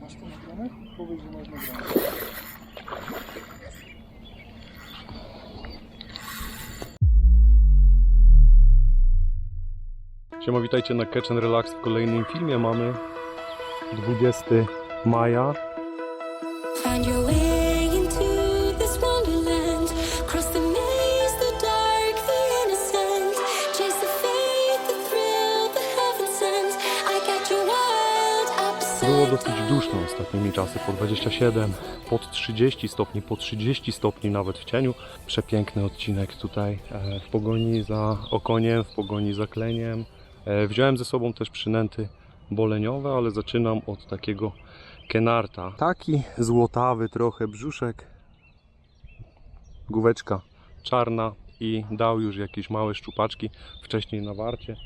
Masz to nagrane? Powiedz, że masz nagrane. Siema, witajcie na Catch and Relax w kolejnym filmie. Mamy 20 maja. Było dosyć duszno ostatnimi czasy, po 27, pod 30 stopni, po 30 stopni nawet w cieniu. Przepiękny odcinek tutaj e, w pogoni za okoniem, w pogoni za kleniem. E, Wziąłem ze sobą też przynęty boleniowe, ale zaczynam od takiego kenarta. Taki złotawy trochę brzuszek, główeczka czarna i dał już jakieś małe szczupaczki wcześniej na warcie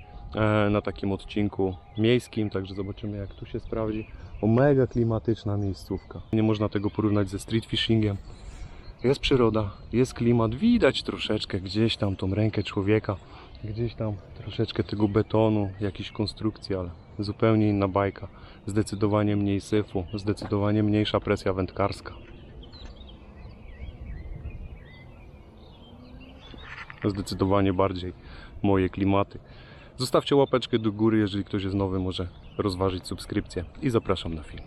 na takim odcinku miejskim, także zobaczymy jak tu się sprawdzi. O mega klimatyczna miejscówka. Nie można tego porównać ze street fishingiem. Jest przyroda, jest klimat, widać troszeczkę gdzieś tam tą rękę człowieka, gdzieś tam troszeczkę tego betonu, jakiejś konstrukcji, ale zupełnie inna bajka. Zdecydowanie mniej syfu, zdecydowanie mniejsza presja wędkarska. Zdecydowanie bardziej moje klimaty. Zostawcie łapeczkę do góry, jeżeli ktoś jest nowy, może rozważyć subskrypcję i zapraszam na film.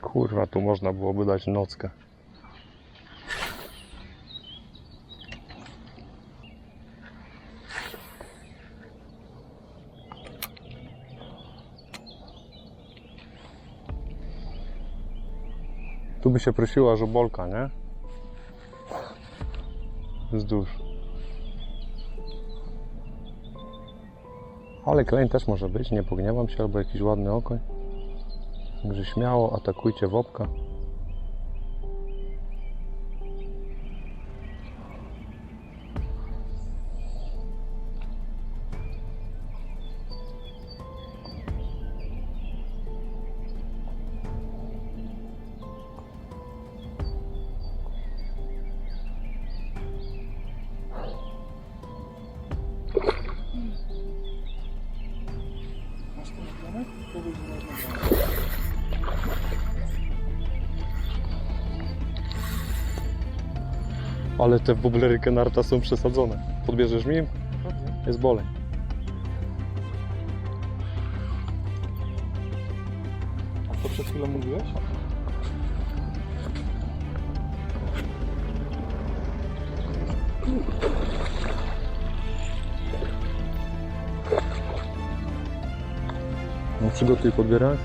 Kurwa, tu można byłoby dać nockę. By się prosiła żobolka, nie? Wzdłuż. Ale kleń też może być, nie pogniewam się, albo jakiś ładny okoń. Także śmiało atakujcie wopka. Ale te boblery Kenarta są przesadzone. Podbierzesz mi? Jest boleń. A co przed chwilą mówiłeś? No przygotuj podbierać.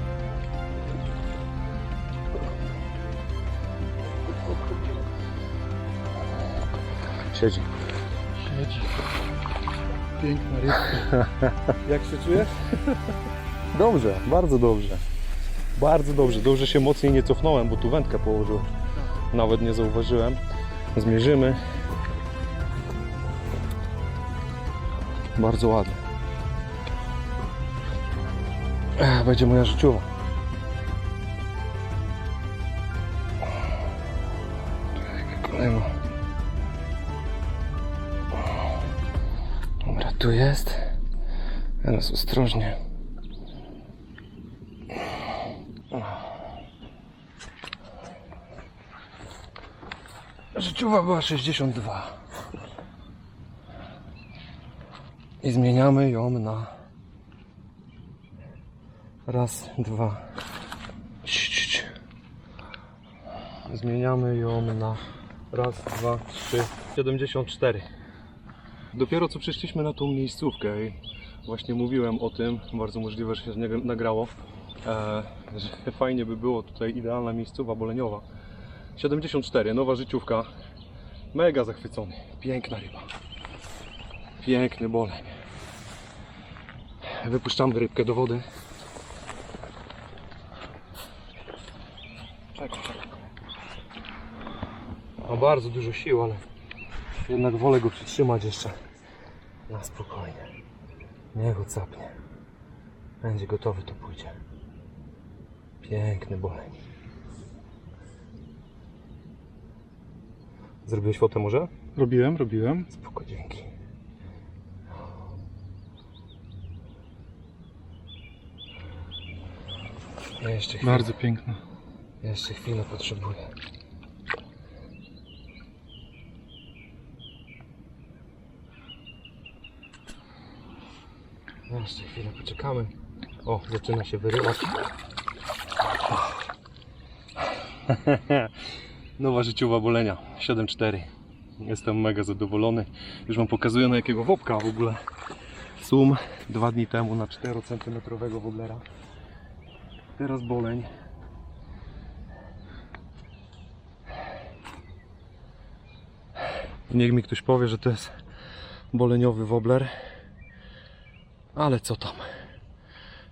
Siedzi. Siedzi. Piękna rybka. Jak się czujesz? Dobrze, bardzo dobrze. Bardzo dobrze. Dobrze się mocniej nie cofnąłem, bo tu wędkę położyłem. Nawet nie zauważyłem. Zmierzymy. Bardzo ładnie. Będzie moja życiowa. Tu jest. Teraz ostrożnie. Życiowa była 62. I zmieniamy ją na raz, dwa. Zmieniamy ją na raz, dwa, trzy, 74. Dopiero co przyszliśmy na tą miejscówkę i właśnie mówiłem o tym, bardzo możliwe, że się nagrało, e, że fajnie by było tutaj idealna miejscowa boleniowa. 74, nowa życiówka. Mega zachwycony. Piękna ryba. Piękny boleń. Wypuszczamy rybkę do wody. Czekaj, czekaj. Ma bardzo dużo sił, ale jednak wolę go przytrzymać jeszcze na spokojnie. Niech go capnie. Będzie gotowy, to pójdzie. Piękny boleń. Zrobiłeś fotę może? Robiłem, robiłem. Spoko, dzięki. Jeszcze chwilę, Bardzo piękna. jeszcze chwilę potrzebuję. Jeszcze chwilę poczekamy. O, zaczyna się wyrywać. Nowa życiowa bolenia 7.4. Jestem mega zadowolony. Już wam pokazuję na jakiego wopka w ogóle. Sum dwa dni temu na 4 cm woblera. Teraz boleń. Niech mi ktoś powie, że to jest boleniowy wobler. Ale co tam?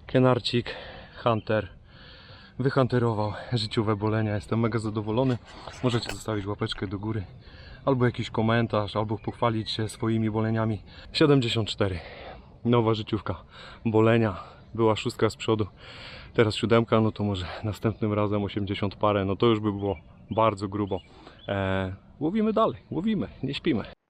Kenarcik, Hunter wyhunterował życiowe bolenia. Jestem mega zadowolony. Możecie zostawić łapeczkę do góry, albo jakiś komentarz, albo pochwalić się swoimi boleniami. 74. Nowa życiówka bolenia. Była szóstka z przodu, teraz siódemka, no to może następnym razem 80 parę, no to już by było bardzo grubo. Eee, łowimy dalej, łowimy, nie śpimy.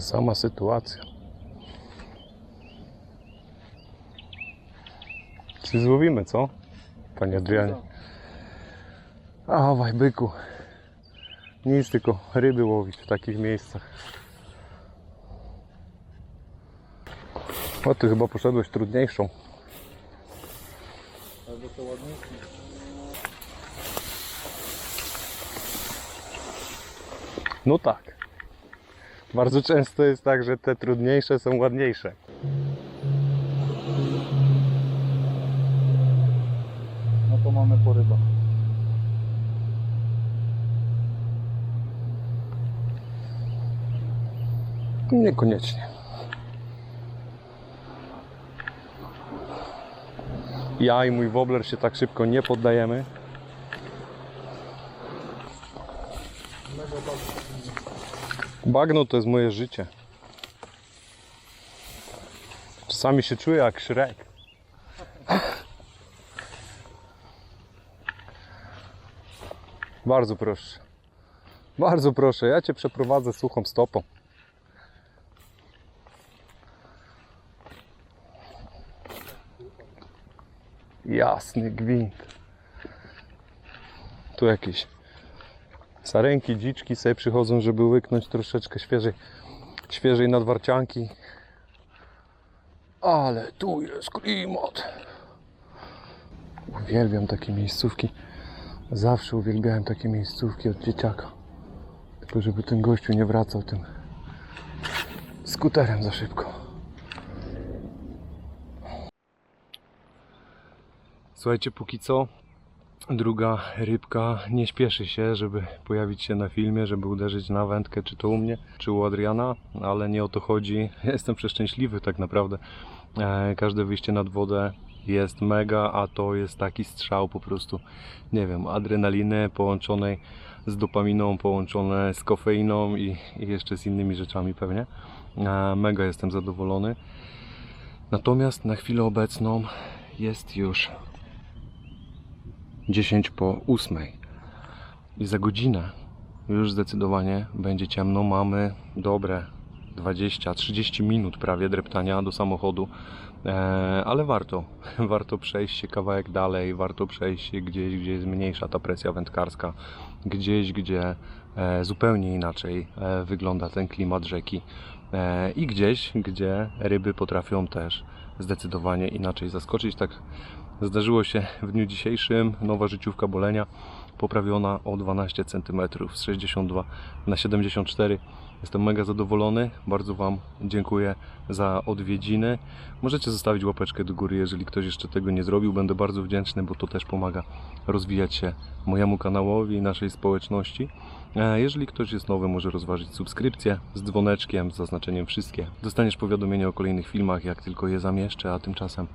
Sama sytuacja. Czy złowimy, co? Panie Adrianie. Awaj, byku. Nic, tylko ryby łowić w takich miejscach. O, ty chyba poszedłeś trudniejszą. Albo to ładniejsze. No tak. Bardzo często jest tak, że te trudniejsze są ładniejsze. No to mamy po rybach. Niekoniecznie. Ja i mój wobler się tak szybko nie poddajemy. Bagno to jest moje życie. Czasami się czuję jak Shrek. Bardzo proszę. Bardzo proszę, ja Cię przeprowadzę suchą stopą. Jasny gwint. Tu jakieś sarenki, dziczki sobie przychodzą, żeby łyknąć troszeczkę świeżej, świeżej nadwarcianki. Ale tu jest klimat. Uwielbiam takie miejscówki. Zawsze uwielbiałem takie miejscówki od dzieciaka. Tylko żeby ten gościu nie wracał tym skuterem za szybko. Słuchajcie, póki co druga rybka nie śpieszy się, żeby pojawić się na filmie, żeby uderzyć na wędkę, czy to u mnie, czy u Adriana, ale nie o to chodzi. Ja Jestem przeszczęśliwy tak naprawdę. E, Każde wyjście nad wodę jest mega, a to jest taki strzał po prostu, nie wiem, adrenaliny połączonej z dopaminą, połączone z kofeiną i, i jeszcze z innymi rzeczami pewnie. E, Mega jestem zadowolony. Natomiast na chwilę obecną jest już 10 po 8 i za godzinę już zdecydowanie będzie ciemno. Mamy dobre 20-30 minut prawie dreptania do samochodu, e, ale warto, warto przejść się kawałek dalej, warto przejść się gdzieś, gdzie jest mniejsza ta presja wędkarska, gdzieś, gdzie e, zupełnie inaczej e, wygląda ten klimat rzeki i gdzieś, gdzie ryby potrafią też zdecydowanie inaczej zaskoczyć. Tak Zdarzyło się w dniu dzisiejszym. Nowa życiówka bolenia poprawiona o 12 cm z 62 na 74. Jestem mega zadowolony. Bardzo Wam dziękuję za odwiedziny. Możecie zostawić łapeczkę do góry, jeżeli ktoś jeszcze tego nie zrobił. Będę bardzo wdzięczny, bo to też pomaga rozwijać się mojemu kanałowi i naszej społeczności. E, Jeżeli ktoś jest nowy, może rozważyć subskrypcję z dzwoneczkiem, z zaznaczeniem wszystkie. Dostaniesz powiadomienie o kolejnych filmach, jak tylko je zamieszczę, a tymczasem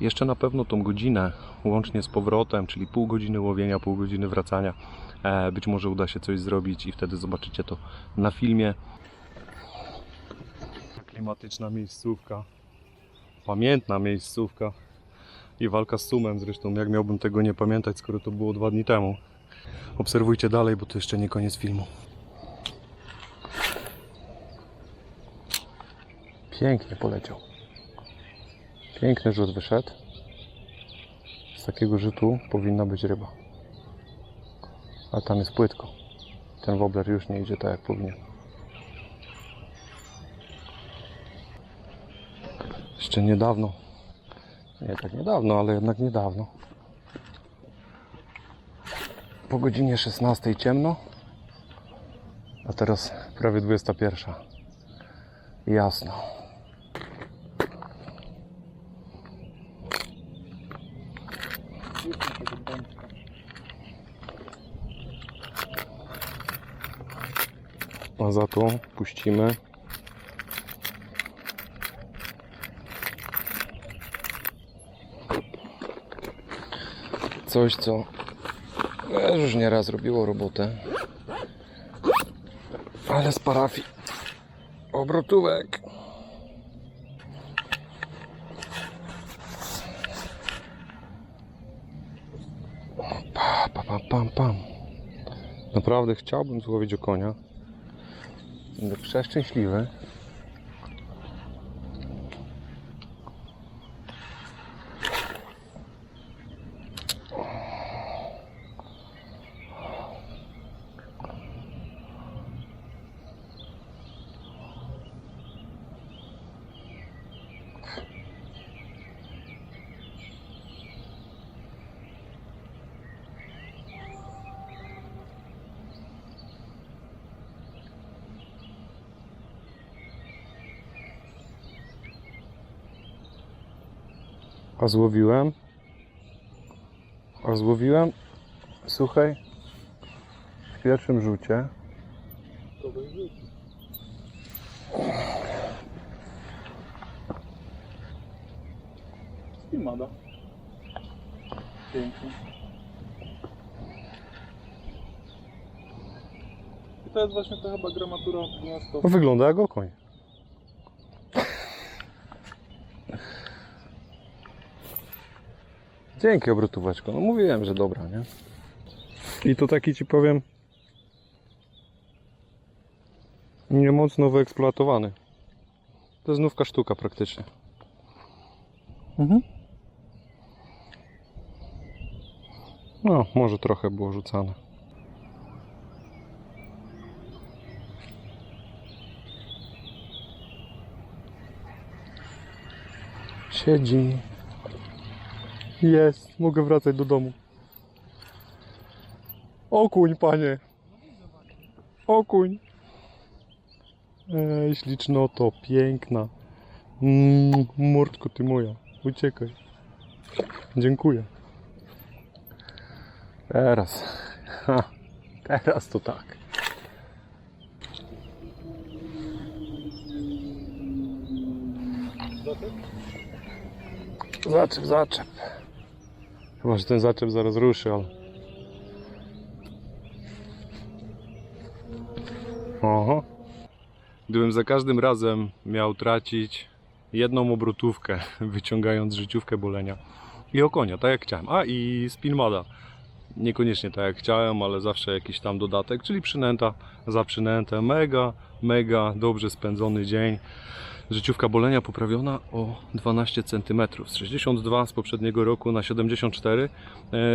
jeszcze na pewno tą godzinę, łącznie z powrotem, czyli pół godziny łowienia, pół godziny wracania, e, być może uda się coś zrobić i wtedy zobaczycie to na filmie. klimatyczna miejscówka. Pamiętna miejscówka. I walka z sumem zresztą, jak miałbym tego nie pamiętać, skoro to było dwa dni temu. Obserwujcie dalej, bo to jeszcze nie koniec filmu. Pięknie poleciał. Piękny rzut wyszedł. Z takiego rzutu powinna być ryba. A tam jest płytko. Ten wobler już nie idzie tak jak powinien. Jeszcze niedawno. Nie tak niedawno, ale jednak niedawno. Po godzinie 16 ciemno. A teraz prawie 21. Jasno. A za to puścimy coś, co już nieraz robiło robotę. Ale z parafii obrotówek. Pa, pa, pa, pam, pam. Naprawdę chciałbym złowić okonia. Będę przeszczęśliwy. A złowiłem. A złowiłem. Słuchaj. W pierwszym rzucie. To. Spimada. Pięknie. I to jest właśnie ta chyba gramatura miasto. No, wygląda jak okoń. Dzięki obrotóweczko. No mówiłem, że dobra, nie? I to taki ci powiem nie mocno wyeksploatowany. To jest nówka sztuka praktycznie. Mhm. No, może trochę było rzucane. Siedzi. Jest, mogę wracać do domu. Okuń, panie. Okuń. Ej, ślicznoto, piękna. Mm, mordko ty moja, uciekaj. Dziękuję. Teraz. Ha, teraz to tak. Zaczep, zaczep. Chyba, że ten zaczep zaraz ruszy, ale... Oho. Gdybym za każdym razem miał tracić jedną obrotówkę, wyciągając życiówkę bolenia i okonia, tak jak chciałem. A i spinmada. Niekoniecznie tak jak chciałem, ale zawsze jakiś tam dodatek, czyli przynęta za przynętę. Mega, mega dobrze spędzony dzień. Życiówka bolenia poprawiona o 12 cm. Z 62 z poprzedniego roku na 74.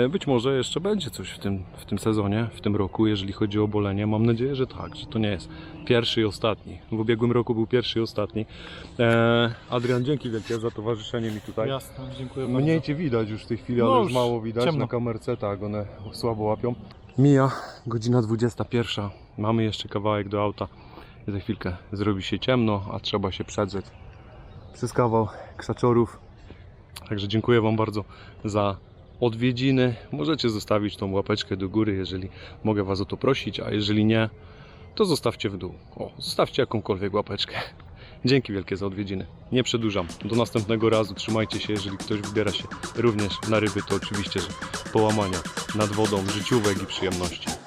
E, Być może jeszcze będzie coś w tym, w tym sezonie, w tym roku, jeżeli chodzi o bolenie. Mam nadzieję, że tak, że to nie jest pierwszy i ostatni. W ubiegłym roku był pierwszy i ostatni. E, Adrian, dzięki wielkie za towarzyszenie mi tutaj. Jasne, dziękuję Mniej Cię widać już w tej chwili, ale No już już mało widać ciemno. na kamerce, tak, one słabo łapią. Mija godzina 21. Mamy jeszcze kawałek do auta. Za chwilkę zrobi się ciemno, a trzeba się przedrzeć przez kawał krzaczorów. Także dziękuję Wam bardzo za odwiedziny. Możecie zostawić tą łapeczkę do góry, jeżeli mogę Was o to prosić, a jeżeli nie, to zostawcie w dół. O, zostawcie jakąkolwiek łapeczkę. Dzięki wielkie za odwiedziny. Nie przedłużam. Do następnego razu. Trzymajcie się, jeżeli ktoś wybiera się również na ryby, to oczywiście, że połamania nad wodą, życiówek i przyjemności.